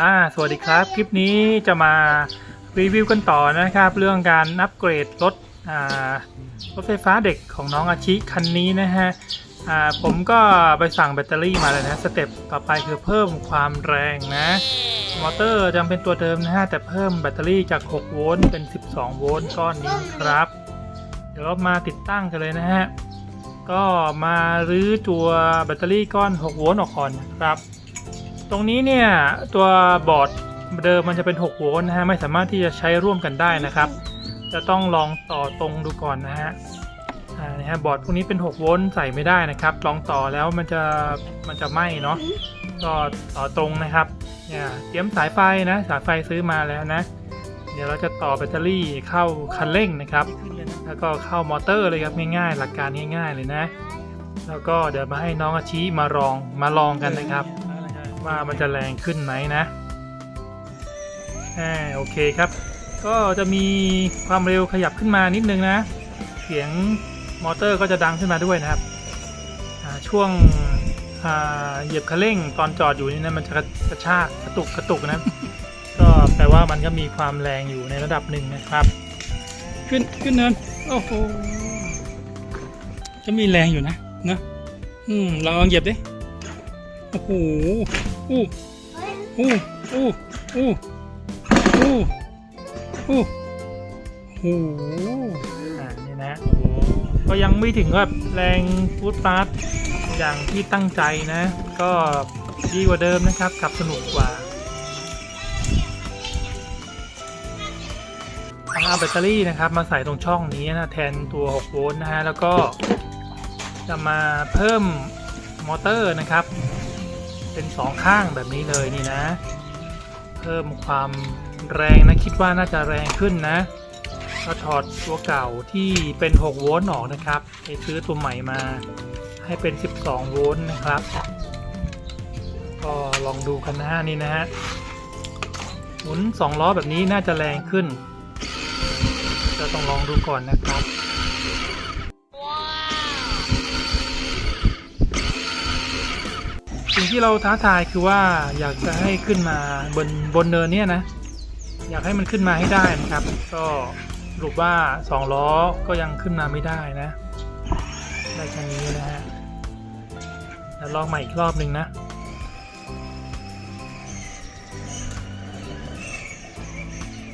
อ่าสวัสดีครับ คลิปนี้จะมารีวิวกันต่อนะครับ เรื่องการอัปเกรดรถอ่ารถไฟฟ้าเด็กของน้องอาชิคันนี้นะฮะอ่าผมก็ไปสั่งแบตเตอรี่มาแล้วนะสเต็ปต่อไปคือเพิ่มความแรงนะมอเตอร์ยังเป็นตัวเดิมนะฮะแต่เพิ่มแบตเตอรี่จาก 6 โวลต์เป็น 12 โวลต์ก้อนนี้ครับ เดี๋ยวเรามาติดตั้งกันเลยนะฮะก็มารื้อตัวแบตเตอรี่ก้อน 6 โวลต์ออกก่อนนะครับ ตรงนี้เนี่ยตัวบอร์ดเดิมมันจะเป็น 6 โวลต์นะฮะไม่สามารถที่จะใช้ร่วมกันได้นะครับ จะต้องลองต่อตรงดูก่อนนะฮะอ่านะฮะบอร์ดพวกนี้เป็น 6 โวลต์ใส่ไม่ได้นะครับ ลองต่อแล้วมันจะมันจะไหม้เนาะก็ต่อตรงนะครับเนี่ยเตรียมสายไฟนะสายไฟซื้อมาแล้วนะ เดี๋ยวเราจะต่อแบตเตอรี่เข้าคันเร่งนะครับ แล้วก็เข้ามอเตอร์เลยครับง่ายๆ หลักการง่าย ๆ เลยนะ แล้วก็เดี๋ยวมาให้น้องอาชีมาลองมาลองกันนะครับ ว่ามันจะแรงขึ้นไหมนะอ่าโอเคครับ ก็จะมีความเร็วขยับขึ้นมานิดนึงนะ เสียงมอเตอร์ก็จะดังขึ้นมาด้วยนะครับ ช่วงเหยียบคันเร่งตอนจอดอยู่นี่นะมันจะกระชากกระตุกกระตุกนะก็แปลว่ามันก็มีความแรงอยู่ในระดับหนึ่งนะครับ ขึ้นขึ้นเนินโอ้โหจะมีแรงอยู่นะนะอืมลองเหยียบดิโอ้โห อู้อู้อู้อู้อู้อู้โอ้โหอ่านี่นะก็ยังไม่ถึงกับแรงฟูดฟาสอย่างที่ตั้งใจนะ ก็ดีกว่าเดิมนะครับขับสนุกกว่าเอาแบตเตอรี่นะครับมาใส่ตรงช่องนี้นะแทนตัว 6 โวลต์นะฮะแล้วก็จะมาเพิ่มมอเตอร์นะครับ เป็น2ข้างแบบนี้เลยนี่นะ เพิ่มความแรงนะคิดว่าน่าจะแรงขึ้นนะก็ถอดตัวเก่าที่เป็น 6 โวลต์ออกนะครับไปซื้อตัวใหม่มาให้เป็น 12 โวลต์นะครับ ก็ลองดูกันนะฮะนี่นะฮะหมุน 2 ล้อแบบนี้น่าจะแรงขึ้น จะต้องลองดูก่อนนะครับ สิ่งที่เราท้าทายคือว่าอยากจะให้ขึ้นมาบนบนเนินเนี่ยนะ อยากให้มันขึ้นมาให้ได้นะครับ ก็สรุปว่าสองล้อก็ยังขึ้นมาไม่ได้นะได้แค่นี้นะฮะเดี๋ยวลองใหม่อีกรอบหนึ่งนะ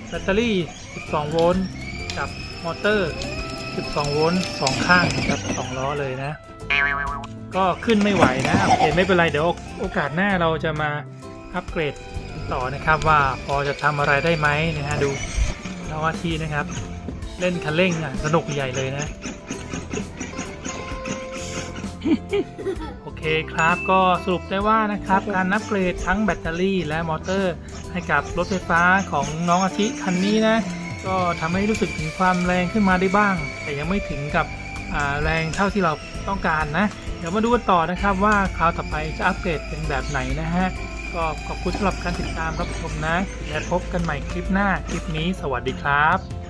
แบตเตอรี่ 12 โวลต์กับมอเตอร์ 12 โวลต์สองข้างนะครับสองล้อเลยนะ ก็ขึ้นไม่ไหวนะโอเคไม่เป็นไรเดี๋ยวโอกาสหน้าเราจะมาอัปเกรดต่อนะครับว่าพอจะทำอะไรได้ไหมนะฮะดูน้องอาทีนะครับ เล่นคันเร่งอะสนุกใหญ่เลยนะ โอเคครับก็สรุปได้ว่านะครับ การอัปเกรดทั้งแบตเตอรี่และมอเตอร์ ให้กับรถไฟฟ้าของน้องอาชิคันนี้นะ ก็ทำให้รู้สึกถึงความแรงขึ้นมาได้บ้าง แต่ยังไม่ถึงกับ แรงเท่าที่เราต้องการนะ เดี๋ยวมาดูกันต่อนะครับว่าคราวต่อไปจะอัปเกรดเป็นแบบไหนนะฮะก็ขอบคุณสำหรับการติดตามรับชมนะ และพบกันใหม่คลิปหน้าคลิปนี้สวัสดีครับ